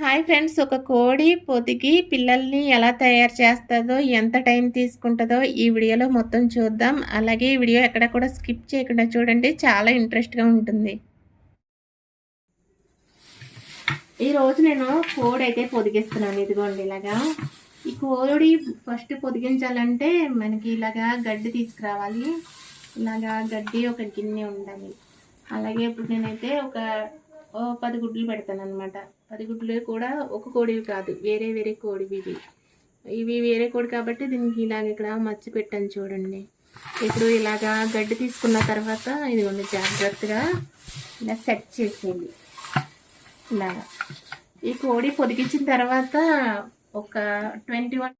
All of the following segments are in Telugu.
Hi friends. ఒక కోడి పొదిగి పిల్లల్ని ఎలా తయారు చేస్తుందో ఎంత టైం తీసుకుంటుందో ఈ వీడియోలో మొత్తం చూద్దాం. అలాగే ఈ వీడియో ఎక్కడ కూడా స్కిప్ చేయకుండా చూడండి. చాలా ఇంట్రెస్ట్గా ఉంటుంది. ఈరోజు నేను కోడి అయితే పొదిగిస్తున్నాను. ఇదిగోండి ఇలాగా. ఈ కోడి ఫస్ట్ పొదిగించాలంటే మనకి ఇలాగా గడ్డి తీసుకురావాలి. ఇలాగా గడ్డి ఒక గిన్నె ఉండాలి. అలాగే ఇప్పుడు నేనైతే ఒక పది గుడ్లు పెడతాను అనమాట పది గుడ్లు కూడా ఒక కోడివి కాదు వేరే వేరే కోడివి ఇవి. ఇవి వేరే కోడి కాబట్టి దీనికి ఇలాగ ఇక్కడ మచ్చి పెట్టాను చూడండి. ఇప్పుడు ఇలాగా గడ్డి తీసుకున్న తర్వాత ఇదిగోండి జాగ్రత్తగా ఇలా సెట్ చేసేయండి. ఇలాగా. ఈ కోడి పొదిగించిన తర్వాత ఒక ట్వంటీ వన్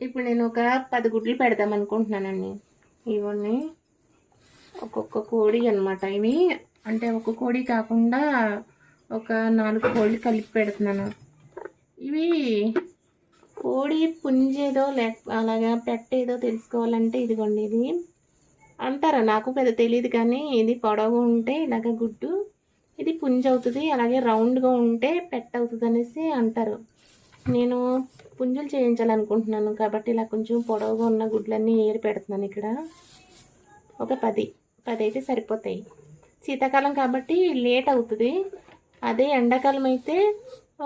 ఇప్పుడు నేను ఒక పది గుడ్లు పెడదాం అనుకుంటున్నానండి. ఇవన్నీ ఒక్కొక్క కోడి అనమాట ఇవి అంటే ఒక కోడి కాకుండా ఒక నాలుగు కోళ్ళు కలిపి పెడుతున్నాను. ఇవి కోడి పుంజేదో లేక అలాగా పెట్టేదో తెలుసుకోవాలంటే ఇదిగోండి ఇది. అంటారా? నాకు పెద్ద తెలియదు కానీ ఇది పొడవు ఉంటే ఇలాగ గుడ్డు ఇది పుంజ అవుతుంది అలాగే రౌండ్గా ఉంటే పెట్ట అవుతుంది అనేసి అంటారు. నేను పుంజులు చేయించాలనుకుంటున్నాను కాబట్టి ఇలా కొంచెం పొడవుగా ఉన్న గుడ్లన్నీ ఏరి పెడుతున్నాను ఇక్కడ. ఒక పది పది అయితే సరిపోతాయి. శీతాకాలం కాబట్టి లేట్ అవుతుంది. అదే ఎండాకాలం అయితే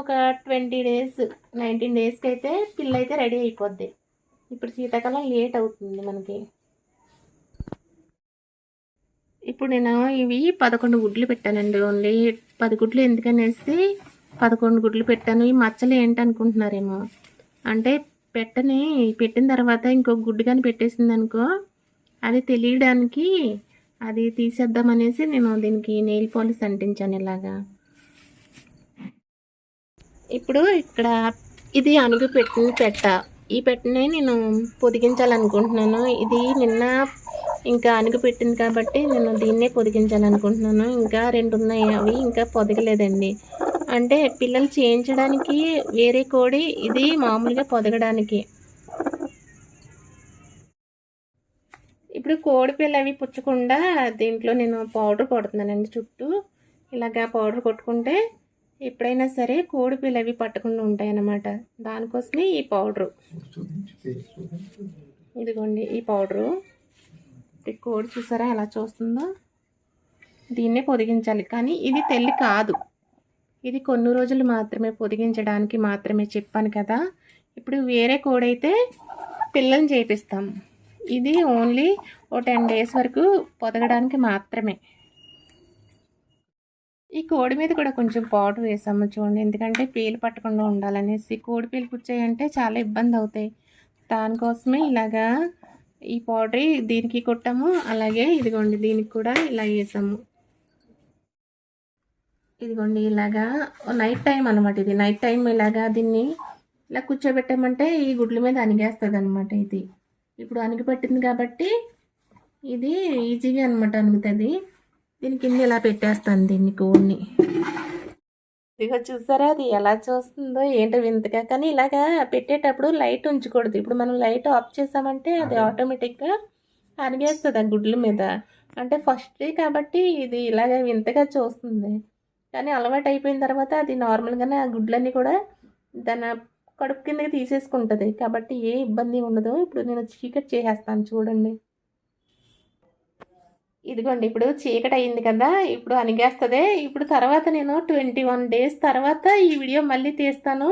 ఒక ట్వంటీ డేస్ నైన్టీన్ డేస్కి అయితే పిల్ల అయితే రెడీ అయిపోద్ది. ఇప్పుడు శీతాకాలం లేట్ అవుతుంది మనకి. ఇప్పుడు నేను ఇవి పదకొండు గుడ్లు పెట్టానండి. ఓన్లీ పది గుడ్లు ఎందుకనేసి పదకొండు గుడ్లు పెట్టాను. ఈ మచ్చలు ఏంటనుకుంటున్నారేమో అంటే పెట్టని పెట్టిన తర్వాత ఇంకో గుడ్డు కానీ పెట్టేసింది అనుకో అది తెలియడానికి అది తీసేద్దామనేసి నేను దీనికి నెయిల్ పాలిష్ అంటించాను ఇలాగా. ఇప్పుడు ఇక్కడ ఇది అనుగు పెట్టిన పెట్ట. ఈ పెట్టనే నేను పొదిగించాలనుకుంటున్నాను. ఇది నిన్న ఇంకా అనుగు పెట్టింది కాబట్టి నేను దీన్నే పొదిగించాలనుకుంటున్నాను. ఇంకా రెండు ఉన్నాయి అవి ఇంకా పొదగలేదండి. అంటే పిల్లలు చేయించడానికి వేరే కోడి ఇది మామూలుగా పొదగడానికి. ఇప్పుడు కోడి పిల్ల అవి పుచ్చకుండా దీంట్లో నేను పౌడర్ కొడుతున్నానండి చుట్టూ. ఇలాగా పౌడర్ కొట్టుకుంటే ఎప్పుడైనా సరే కోడి పిల్ల అవి పట్టకుండా ఉంటాయన్నమాట. దానికోసమే ఈ పౌడరు. ఇదిగోండి ఈ పౌడరు. కోడి చూసారా ఎలా చూస్తుందో? దీన్నే పొదిగించాలి. కానీ ఇది తెల్లి కాదు. ఇది కొన్ని రోజులు మాత్రమే పొదిగించడానికి మాత్రమే చెప్పాను కదా. ఇప్పుడు వేరే కోడైతే పిల్లల్ని చేపిస్తాం. ఇది ఓన్లీ ఓ టెన్ డేస్ వరకు పొదగడానికి మాత్రమే. ఈ కోడి మీద కూడా కొంచెం పౌడర్ వేసాము చూడండి. ఎందుకంటే పీలు పట్టకుండా ఉండాలనేసి కోడి పీలు పుచ్చాయంటే చాలా ఇబ్బంది అవుతాయి. దానికోసమే ఇలాగా ఈ పౌడర్ దీనికి కొట్టాము. అలాగే ఇదిగోండి దీనికి కూడా ఇలా వేసాము. ఇదిగోండి ఇలాగా నైట్ టైం అనమాట ఇది. నైట్ టైం ఇలాగా దీన్ని ఇలా కూర్చోబెట్టామంటే ఈ గుడ్ల మీద అనిగేస్తుంది అనమాట ఇది. ఇప్పుడు అణిగి పట్టింది కాబట్టి ఇది ఈజీగా అనమాట అనుగుతుంది దీని కింద ఇలా పెట్టేస్తాను దీన్ని కోడిని? ఇదిగో చూసారా అది ఎలా చూస్తుందో ఏంటో వింతగా. కానీ ఇలాగా పెట్టేటప్పుడు లైట్ ఉంచకూడదు. ఇప్పుడు మనం లైట్ ఆఫ్ చేసామంటే అది ఆటోమేటిక్గా అనిగేస్తుంది ఆ గుడ్ల మీద. అంటే ఫస్ట్ కాబట్టి ఇది ఇలాగ వింతగా చూస్తుంది. కానీ అలవాటు అయిపోయిన తర్వాత అది నార్మల్గానే ఆ గుడ్లన్నీ కూడా దాని కడుపు కిందకి తీసేసుకుంటుంది. కాబట్టి ఏ ఇబ్బంది ఉండదు. ఇప్పుడు నేను చీకటి చేసేస్తాను చూడండి. ఇదిగోండి ఇప్పుడు చీకటి అయింది కదా ఇప్పుడు అనిగేస్తుంది ఇప్పుడు తర్వాత నేను ట్వంటీ వన్ డేస్ తర్వాత ఈ వీడియో మళ్ళీ తీస్తాను.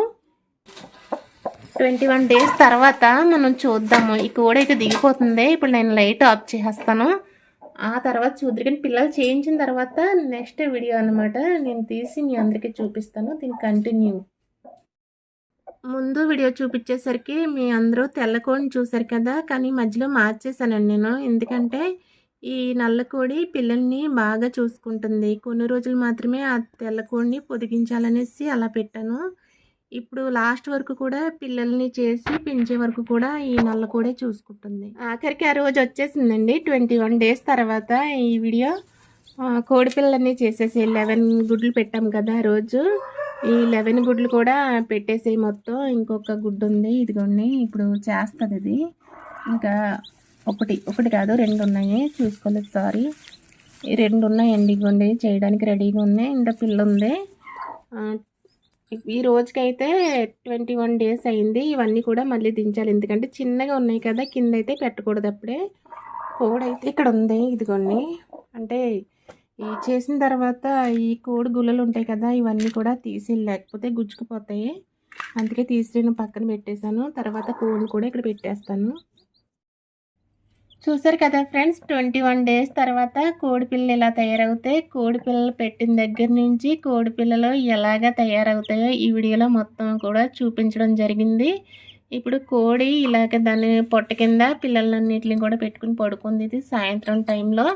ట్వంటీ వన్ డేస్ తర్వాత మనం చూద్దాము. ఈ కోడ అయితే దిగిపోతుంది. ఇప్పుడు నేను లైట్ ఆఫ్ చేసేస్తాను. ఆ తర్వాత చూద్దరు కానీ పిల్లలు చేయించిన తర్వాత నెక్స్ట్ వీడియో అనమాట నేను తీసి మీ అందరికీ చూపిస్తాను. దీన్ని కంటిన్యూ. ముందు వీడియో చూపించేసరికి మీ అందరూ తెల్లకోడిని చూసారు కదా కానీ మధ్యలో మార్చేసానండి నేను. ఎందుకంటే ఈ నల్లకోడి పిల్లల్ని బాగా చూసుకుంటుంది. కొన్ని రోజులు మాత్రమే ఆ తెల్లకోడిని పొదిగించాలనేసి అలా పెట్టాను. ఇప్పుడు లాస్ట్ వరకు కూడా పిల్లల్ని చేసి పెంచే వరకు కూడా ఈ నల్లకోడే చూసుకుంటుంది. ఆఖరికి ఆ రోజు వచ్చేసిందండి. ట్వంటీ వన్ డేస్ తర్వాత ఈ వీడియో. కోడి పిల్లల్ని చేసేసి లెవెన్ గుడ్లు పెట్టాం కదా ఆ రోజు. ఈ లెవెన్ గుడ్లు కూడా పెట్టేసి మొత్తం. ఇంకొక గుడ్డు ఉంది ఇదిగోండి ఇప్పుడు చేస్తుంది ఇది. ఇంకా ఒకటి ఒకటి కాదు రెండు ఉన్నాయి. చూసుకోలేదు సారీ రెండు ఉన్నాయండి ఇదిగోండి చేయడానికి రెడీగా ఉన్నాయి. ఇంకా పిల్ల ఉంది. ఈ రోజుకైతే ట్వంటీ వన్ డేస్ అయింది. ఇవన్నీ కూడా మళ్ళీ దించాలి. ఎందుకంటే చిన్నగా ఉన్నాయి కదా కింద అయితే పెట్టకూడదు అప్పుడే. కోడి అయితే ఇక్కడ ఉంది ఇదిగోండి. అంటే ఈ చేసిన తర్వాత ఈ కోడి గుల్లలు ఉంటాయి కదా ఇవన్నీ కూడా తీసి లేకపోతే గుచ్చుకుపోతాయి. అందుకే తీసి నేను పక్కన పెట్టేశాను. తర్వాత కోడిని కూడా ఇక్కడ పెట్టేస్తాను. చూసారు కదా ఫ్రెండ్స్ ట్వంటీ వన్ డేస్ తర్వాత కోడిపిల్లలు ఇలా తయారవుతాయి? కోడిపిల్లలు పెట్టిన దగ్గర నుంచి కోడిపిల్లలు ఎలాగ తయారవుతాయో ఈ వీడియోలో మొత్తం కూడా చూపించడం జరిగింది. ఇప్పుడు కోడి ఇలాగ దాని పొట్ట కింద పిల్లలన్నింటిని కూడా పెట్టుకుని పడుకుంది ఇది సాయంత్రం టైంలో.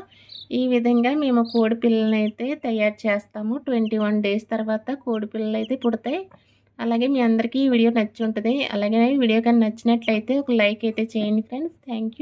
ఈ విధంగా మేము కోడి పిల్లల్ని అయితే తయారు చేస్తాము. ట్వంటీ వన్ డేస్ తర్వాత కోడి పిల్లలు అయితే పుడతాయి. అలాగే మీ అందరికీ ఈ వీడియో నచ్చి ఉంటుంది అలాగే వీడియో కానీ నచ్చినట్లయితే ఒక లైక్ అయితే చేయండి friends. Thank